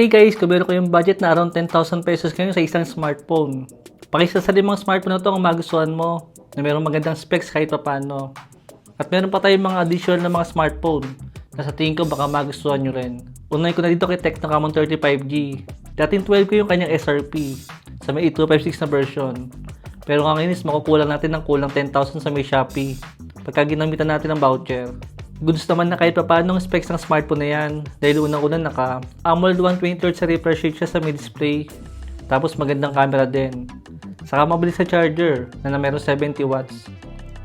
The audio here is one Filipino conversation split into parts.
Hey guys, kung meron kayong budget na around 10,000 pesos ngayon sa isang smartphone, pakisa sa limang smartphone na to ang magustuhan mo na merong magandang specs kahit papano. At meron pa tayong mga additional na mga smartphone na sa tingin ko baka magustuhan nyo rin. Unahin ko na dito kay Tecno Camon 35G. Dating 12 ko yung kanyang SRP sa may 8256 na version. Pero nga ngayon is makukulang natin ng kulang 10,000 sa may Shopee pagka ginamitan natin ng voucher. Goods naman na kahit pa paano ang specs ng smartphone na yan dahil unang-una naka AMOLED 120Hz sa refresh rate siya sa may display tapos magandang camera din. Saka mabilis sa charger na, na meron 70 watts.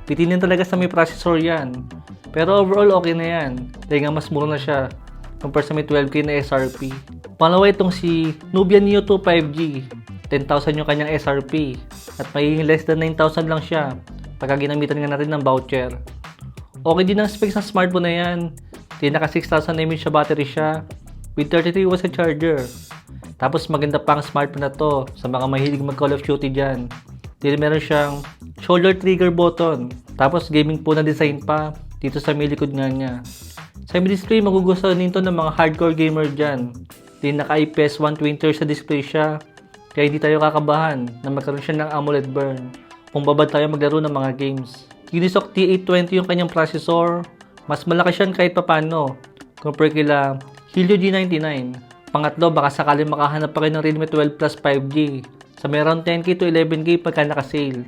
Pitinin talaga sa may processor yan. Pero overall okay na yan dahil nga mas mura na siya compare sa may 12K na SRP. Pangalawa itong si Nubia Neo 2 5G. 10,000 yung kanyang SRP at magiging less than 9,000 lang siya pagka ginamitan nga natin ng voucher. Okay din ang specs ng smartphone na yan. Di naka 6,000 mAh battery siya with 33 watts charger. Tapos maganda pa ang smartphone na to sa mga mahilig mag Call of Duty dyan. Dahil meron siyang shoulder trigger button. Tapos gaming po na design pa dito sa may likod nga niya. Sa may display magugustuhan nito ng mga hardcore gamer dyan. Dahil naka IPS 120 sa display siya. Kaya hindi tayo kakabahan na magkaroon siya ng AMOLED burn kung babad tayo maglaro ng mga games. Unisoc T820 yung kanyang processor. Mas malaki siya kahit papano compare kila Helio G99. Pangatlo, baka sakali makahanap pa kayo ng Realme 12 Plus 5G sa meron 10k to 11k pagka naka-sale.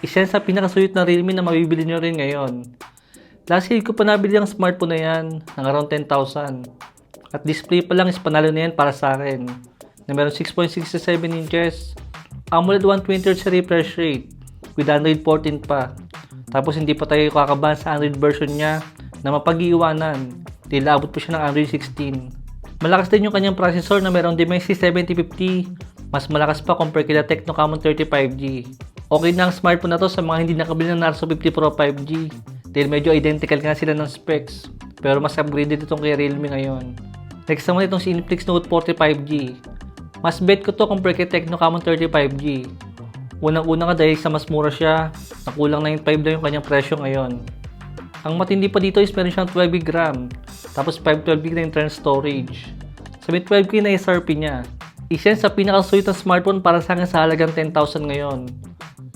Isa sa pinakasuyot na Realme na mabibili nyo rin ngayon. Last year ko pa nabili ang smartphone na yan ng around 10,000. At display pa lang is panalo na yan para sa akin. Na meron 6.67 inches, AMOLED 120Hz sa refresh rate with Android 14 pa. Tapos hindi pa tayo kakabahan sa Android version niya na mapag-iwanan. Dahil abot pa siya ng Android 16. Malakas din yung kanyang processor na merong Dimensity 7050. Mas malakas pa compare kila Tecno Camon 35G. Okay na ang smartphone na to sa mga hindi nakabili ng Narzo 50 Pro 5G. Dahil medyo identical nga sila ng specs. Pero mas upgraded itong kay Realme ngayon. Next naman itong si Infinix Note 40 5G. Mas bet ko to compare kay Tecno Camon 35G. Unang-una ka dahil sa mas mura siya, nakulang 9.5 lang yung kanyang presyo ngayon. Ang matindi pa dito is meron siyang 12GB RAM, tapos 512GB na internal storage. Sa may 12K na SRP niya, isa sa pinakasulit na smartphone para sa akin sa halagang 10,000 ngayon.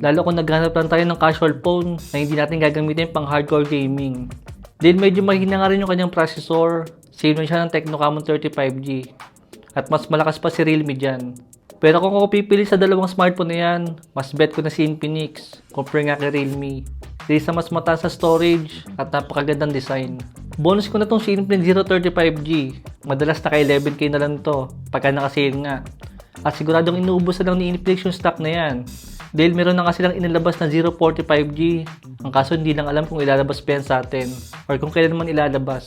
Lalo kung naghanap lang tayo ng casual phone na hindi natin gagamitin pang hardcore gaming. Dahil medyo mahina nga rin yung kanyang processor, same na siya ng Tecno Camon 35G. At mas malakas pa si Realme dyan. Pero kung ako pipili sa dalawang smartphone na yan, mas bet ko na si Infinix compare nga kay Realme. Dahil sa mas mataas sa storage at napakagandang design. Bonus ko na tong si Infinix 035G. Madalas naka 11k na lang to pagka nakasale nga. At siguradong inuubos na lang ni Infinix yung stock na yan. Dahil meron na nga silang inilabas na 045G. Ang kaso hindi lang alam kung ilalabas pa yan sa atin or kung kailan naman ilalabas.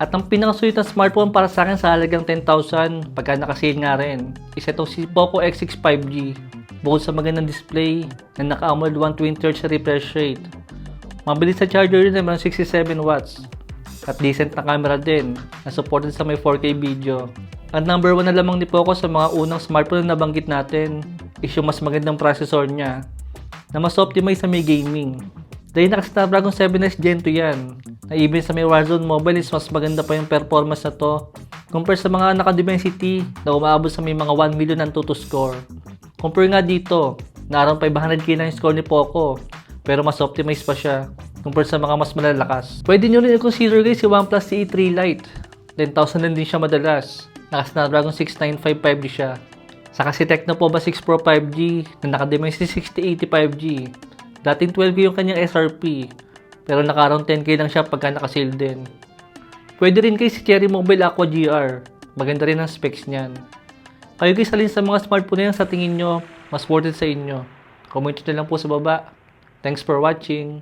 At ang pinakasulit na smartphone para sa akin sa halagang 10,000 pagka nakasale nga rin, isa itong si Poco X6 5G. Bukod sa magandang display na naka-AMOLED 120Hz sa refresh rate. Mabilis sa charger na meron 67 watts. At decent na camera din na supported sa may 4K video. Ang number 1 na lamang ni Poco sa mga unang smartphone na nabanggit natin is yung mas magandang processor niya na mas optimize sa may gaming. Dahil naka Snapdragon 7S Gen 2 yan. Na even sa may Warzone Mobile is mas maganda pa yung performance na to compare sa mga naka-Dimensity na umaabot sa may mga 1 million ang tuto score. Compare nga dito, na around 500k lang yung score ni Poco pero mas optimized pa siya compare sa mga mas malalakas. Pwede nyo rin i-consider guys si OnePlus CE3 Lite. 10,000 lang din siya madalas. Naka Snapdragon 6955 5G siya. Saka si Tecno po ba 6 Pro 5G na naka-Dimensity 6080 5G. Dating 12K yung kanyang SRP. Pero naka around 10K lang siya pagka naka-sale din. Pwede rin kay si Cherry Mobile Aqua GR. Maganda rin ang specs niyan. Kayo guys, alin sa mga smartphone na sa tingin nyo, mas worth it sa inyo. Comment nyo lang po sa baba. Thanks for watching.